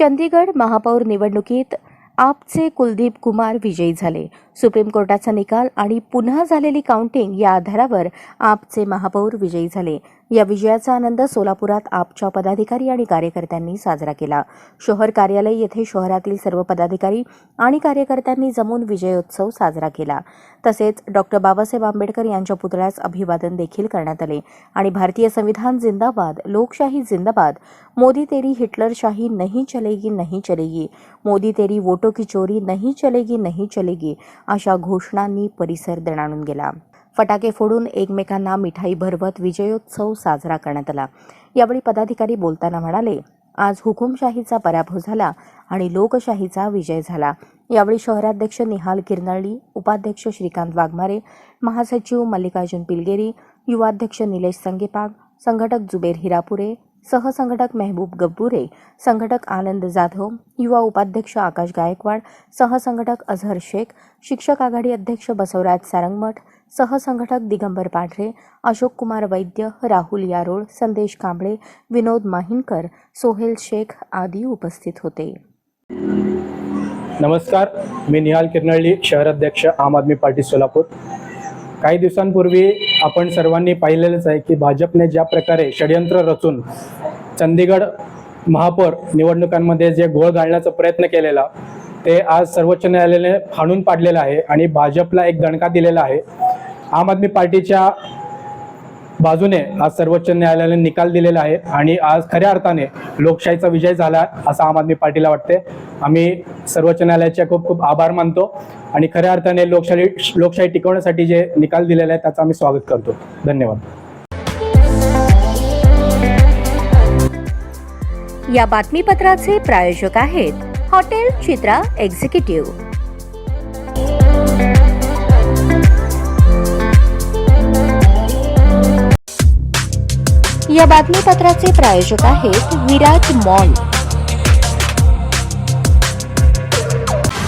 चंदीगड महापौर निवडणुकीत आपचे कुलदीप कुमार विजयी झाले. सुप्रीम कोर्टाचा निकाल आणि पुन्हा झालेली काउंटिंग या आधारावर आपचे महापौर विजयी झाले. या विजयाचा आनंद सोलापुरात आपच्या पदाधिकारी आणि कार्यकर्त्यांनी साजरा केला. शहर कार्यालय येथे शहरातील सर्व पदाधिकारी आणि कार्यकर्त्यांनी जमून विजयोत्सव साजरा केला. तसेच डॉक्टर बाबासाहेब आंबेडकर यांच्या पुतळ्यास अभिवादन देखील करण्यात आले. आणि भारतीय संविधान जिंदाबाद लोकशाही जिंदाबाद मोदी तेरी हिटलरशाही नहीं चलेगी नहीं चलेगी। मोदी तेरी वोटो की चोरी नहीं चलेगी नहीं चलेगी। अशा घोषणांनी परिसर दणाणून गेला. फटाके फोडून एकमेकांना मिठाई भरवत विजयोत्सव साजरा करण्यात आला. यावेळी पदाधिकारी बोलताना म्हणाले आज हुकुमशाहीचा पराभव झाला आणि लोकशाहीचा विजय झाला. यावेळी शहराध्यक्ष निहाल किरनळी उपाध्यक्ष श्रीकांत वाघमारे महासचिव मल्लिकार्जुन पिलगेरी युवाध्यक्ष निलेश संगेपाग संघटक जुबेर हिरापुरे सहसंघटक मेहबूब गब्बुरे संघटक आनंद जाधव युवा उपाध्यक्ष आकाश गायकवाड सहसंघटक अझहर शेख शिक्षक आघाडी अध्यक्ष बसवराज सारंगमठ सहसंघटक दिगंबर पांढरे अशोक कुमार वैद्य राहुल यारोळ संदेश कांबळे विनोद माहिनकर सोहेल शेख आदी उपस्थित होते. नमस्कार मी निहाल किरनळी शहराध्यक्ष आम आदमी पार्टी सोलापूर. काही दिवसांपूर्वी आपण सर्वांनी पाहिलेलंच आहे की भाजपने ज्या प्रकारे षडयंत्र रचून चंदीगड महापौर निवडणुकांमध्ये जे घोळ घालण्याचा प्रयत्न केलेला ते आज सर्वोच्च न्यायालयाने हाणून पाडलेलं आहे आणि भाजपला एक दणका दिलेला आहे. आम आदमी पार्टीच्या बाजूने आज सर्वोच्च न्यायालयाने निकाल दिलेला आहे आणि आज खऱ्या अर्थाने लोकशाहीचा विजय झाला असं आम आदमी पार्टीला वाटते आम्ही सर्वोच्च न्यायालयाचे खूप खूप आभार मानतो आणि खऱ्या अर्थाने लोकशाही लोकशाही टिकवण्यासाठी जे निकाल दिलेला आहे त्याचं आम्ही स्वागत करतो. धन्यवाद. या बातमीपत्राचे प्रायोजक आहेत हॉटेल चित्रा एक्झिक्युटिव्ह. या बातमीपत्राचे प्रायोजक आहेत विराज मॉल.